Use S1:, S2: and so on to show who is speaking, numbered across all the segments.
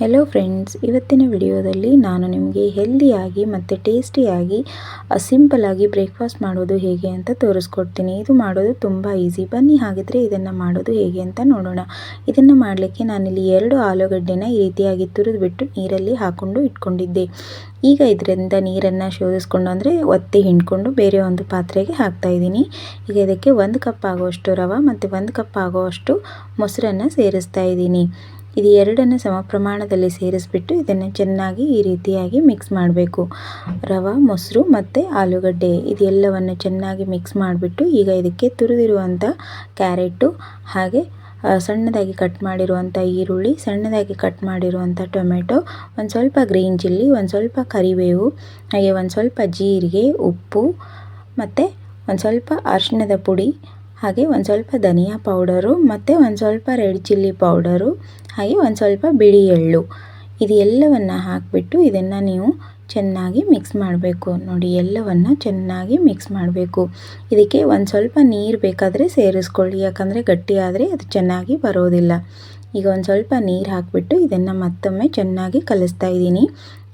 S1: Hello friends ಇವತ್ತಿನ ವಿಡಿಯೋದಲ್ಲಿ ನಾನು ನಿಮಗೆ ಹೆಲ್ದಿಯಾಗಿ ಮತ್ತು ಟೇಸ್ಟಿಯಾಗಿ ಸಿಂಪಲಾಗಿ ಬ್ರೇಕ್ಫಾಸ್ಟ್ ಮಾಡೋದು ಹೇಗೆ ಅಂತ ತೋರಿಸ್ಕೊಡ್ತೀನಿ. ಇದು ಮಾಡೋದು ತುಂಬ ಈಸಿ ಬನ್ನಿ ಹಾಗಿದ್ರೆ ಇದನ್ನು ಮಾಡೋದು ಹೇಗೆ ಅಂತ ನೋಡೋಣ. ಇದನ್ನು ಮಾಡಲಿಕ್ಕೆ ನಾನಿಲ್ಲಿ ಎರಡು ಆಲೂಗಡ್ಡೆನ ಈ ರೀತಿಯಾಗಿ ತುರಿದುಬಿಟ್ಟು ನೀರಲ್ಲಿ ಹಾಕ್ಕೊಂಡು ಇಟ್ಕೊಂಡಿದ್ದೆ. ಈಗ ಇದರಿಂದ ನೀರನ್ನು ಶೋಧಿಸ್ಕೊಂಡು ಅಂದರೆ ಒತ್ತಿ ಹಿಂಡ್ಕೊಂಡು ಬೇರೆ ಒಂದು ಪಾತ್ರೆಗೆ ಹಾಕ್ತಾ ಇದ್ದೀನಿ. ಈಗ ಇದಕ್ಕೆ ಒಂದು ಕಪ್ ಆಗುವಷ್ಟು ರವೆ ಮತ್ತು ಒಂದು ಕಪ್ ಆಗುವಷ್ಟು ಮೊಸರನ್ನು ಸೇರಿಸ್ತಾ ಇದ್ದೀನಿ. ಇದು ಎರಡನ್ನು ಸಮ ಪ್ರಮಾಣದಲ್ಲಿ ಸೇರಿಸ್ಬಿಟ್ಟು ಇದನ್ನು ಚೆನ್ನಾಗಿ ಈ ರೀತಿಯಾಗಿ ಮಿಕ್ಸ್ ಮಾಡಬೇಕು. ರವೆ, ಮೊಸರು ಮತ್ತು ಆಲೂಗಡ್ಡೆ ಇದೆಲ್ಲವನ್ನು ಚೆನ್ನಾಗಿ ಮಿಕ್ಸ್ ಮಾಡಿಬಿಟ್ಟು ಈಗ ಇದಕ್ಕೆ ತುರಿದಿರುವಂಥ ಕ್ಯಾರೆಟು ಹಾಗೆ ಸಣ್ಣದಾಗಿ ಕಟ್ ಮಾಡಿರುವಂಥ ಈರುಳ್ಳಿ, ಸಣ್ಣದಾಗಿ ಕಟ್ ಮಾಡಿರುವಂಥ ಟೊಮೆಟೊ, ಒಂದು ಸ್ವಲ್ಪ ಗ್ರೀನ್ ಚಿಲ್ಲಿ, ಒಂದು ಸ್ವಲ್ಪ ಕರಿಬೇವು, ಹಾಗೆ ಒಂದು ಸ್ವಲ್ಪ ಜೀರಿಗೆ, ಉಪ್ಪು ಮತ್ತು ಒಂದು ಸ್ವಲ್ಪ ಅರಿಶಿಣದ ಪುಡಿ ಹಾಗೆ ಒಂದು ಸ್ವಲ್ಪ ಧನಿಯಾ ಪೌಡರು ಮತ್ತು ಒಂದು ಸ್ವಲ್ಪ ರೆಡ್ ಚಿಲ್ಲಿ ಪೌಡರು ಹಾಗೆ ಒಂದು ಸ್ವಲ್ಪ ಬಿಳಿ ಎಳ್ಳು. ಇದು ಎಲ್ಲವನ್ನು ಹಾಕಿಬಿಟ್ಟು ಇದನ್ನು ನೀವು ಚೆನ್ನಾಗಿ ಮಿಕ್ಸ್ ಮಾಡಬೇಕು. ನೋಡಿ, ಎಲ್ಲವನ್ನು ಚೆನ್ನಾಗಿ ಮಿಕ್ಸ್ ಮಾಡಬೇಕು. ಇದಕ್ಕೆ ಒಂದು ಸ್ವಲ್ಪ ನೀರು ಬೇಕಾದರೆ ಸೇರಿಸ್ಕೊಳ್ಳಿ. ಯಾಕಂದರೆ ಗಟ್ಟಿಯಾದರೆ ಅದು ಚೆನ್ನಾಗಿ ಬರೋದಿಲ್ಲ. ಈಗ ಒಂದು ಸ್ವಲ್ಪ ನೀರು ಹಾಕಿಬಿಟ್ಟು ಇದನ್ನು ಮತ್ತೊಮ್ಮೆ ಚೆನ್ನಾಗಿ ಕಲಿಸ್ತಾ ಇದ್ದೀನಿ.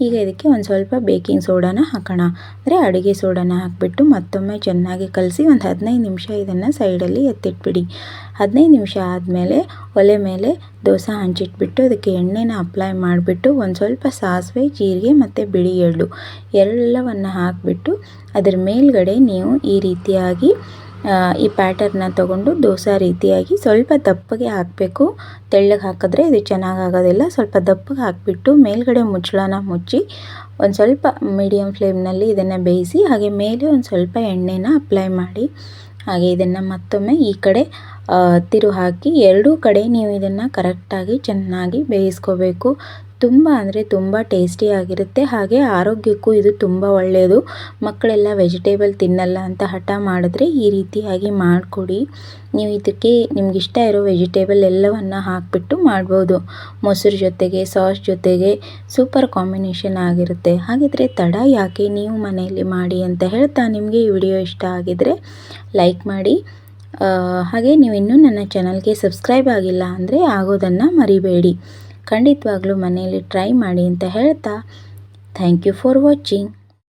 S1: ಈಗ ಇದಕ್ಕೆ ಒಂದು ಸ್ವಲ್ಪ ಬೇಕಿಂಗ್ ಸೋಡಾನ ಹಾಕೋಣ. ಅಂದರೆ ಅಡುಗೆ ಸೋಡಾನ ಹಾಕಿಬಿಟ್ಟು ಮತ್ತೊಮ್ಮೆ ಚೆನ್ನಾಗಿ ಕಲಸಿ ಒಂದು ಹದಿನೈದು ನಿಮಿಷ ಇದನ್ನು ಸೈಡಲ್ಲಿ ಎತ್ತಿಟ್ಬಿಡಿ. ಹದಿನೈದು ನಿಮಿಷ ಆದಮೇಲೆ ಒಲೆ ಮೇಲೆ ದೋಸೆ ಹಂಚಿಟ್ಬಿಟ್ಟು ಅದಕ್ಕೆ ಎಣ್ಣೆನ ಅಪ್ಲೈ ಮಾಡಿಬಿಟ್ಟು ಒಂದು ಸ್ವಲ್ಪ ಸಾಸಿವೆ, ಜೀರಿಗೆ ಮತ್ತು ಬಿಳಿ ಎಳ್ಳು ಎಲ್ಲವನ್ನು ಹಾಕಿಬಿಟ್ಟು ಅದರ ಮೇಲ್ಗಡೆ ನೀವು ಈ ರೀತಿಯಾಗಿ ಈ ಪ್ಯಾಟರ್ನ ತಗೊಂಡು ದೋಸೆ ರೀತಿಯಾಗಿ ಸ್ವಲ್ಪ ದಪ್ಪಗೆ ಹಾಕಬೇಕು. ತೆಳ್ಳಗೆ ಹಾಕಿದ್ರೆ ಇದು ಚೆನ್ನಾಗಿ ಆಗೋದಿಲ್ಲ. ಸ್ವಲ್ಪ ದಪ್ಪಗೆ ಹಾಕಿಬಿಟ್ಟು ಮೇಲ್ಗಡೆ ಮುಚ್ಚಳನ ಮುಚ್ಚಿ ಒಂದು ಸ್ವಲ್ಪ ಮೀಡಿಯಮ್ ಫ್ಲೇಮ್ನಲ್ಲಿ ಇದನ್ನು ಬೇಯಿಸಿ, ಹಾಗೆ ಮೇಲೆ ಒಂದು ಸ್ವಲ್ಪ ಎಣ್ಣೆನ ಅಪ್ಲೈ ಮಾಡಿ, ಹಾಗೆ ಇದನ್ನು ಮತ್ತೊಮ್ಮೆ ಈ ಕಡೆ ತಿರು ಹಾಕಿ ಎರಡೂ ಕಡೆ ನೀವು ಇದನ್ನು ಕರೆಕ್ಟಾಗಿ ಚೆನ್ನಾಗಿ ಬೇಯಿಸ್ಕೋಬೇಕು. ತುಂಬ ಅಂದರೆ ತುಂಬ ಟೇಸ್ಟಿಯಾಗಿರುತ್ತೆ ಹಾಗೆ ಆರೋಗ್ಯಕ್ಕೂ ಇದು ತುಂಬ ಒಳ್ಳೆಯದು ಮಕ್ಕಳೆಲ್ಲ ವೆಜಿಟೇಬಲ್ ತಿನ್ನಲ್ಲ ಅಂತ ಹಠ ಮಾಡಿದ್ರೆ ಈ ರೀತಿಯಾಗಿ ಮಾಡಿಕೊಡಿ. ನೀವು ಇದಕ್ಕೆ ನಿಮ್ಗೆ ಇಷ್ಟ ಇರೋ ವೆಜಿಟೇಬಲ್ ಎಲ್ಲವನ್ನು ಹಾಕಿಬಿಟ್ಟು ಮಾಡ್ಬೋದು. ಮೊಸರು ಜೊತೆಗೆ ಸಾಸ್ ಜೊತೆಗೆ ಸೂಪರ್ ಕಾಂಬಿನೇಷನ್ ಆಗಿರುತ್ತೆ. ಹಾಗಿದ್ರೆ ತಡ, ಯಾಕೆ ನೀವು ಮನೆಯಲ್ಲಿ ಮಾಡಿ ಅಂತ ಹೇಳ್ತಾ ನಿಮಗೆ ಈ ವಿಡಿಯೋ ಇಷ್ಟ ಆಗಿದರೆ ಲೈಕ್ ಮಾಡಿ. ಹಾಗೆ ನೀವು ಇನ್ನೂ ನನ್ನ ಚಾನಲ್ಗೆ ಸಬ್ಸ್ಕ್ರೈಬ್ ಆಗಿಲ್ಲ ಅಂದರೆ ಆಗೋದನ್ನು ಮರಿಬೇಡಿ. ಖಂಡಿತವಾಗ್ಲೂ ಮನೆಯಲ್ಲಿ ಟ್ರೈ ಮಾಡಿ ಅಂತ ಹೇಳ್ತಾ ಥ್ಯಾಂಕ್ ಯು ಫಾರ್ ವಾಚಿಂಗ್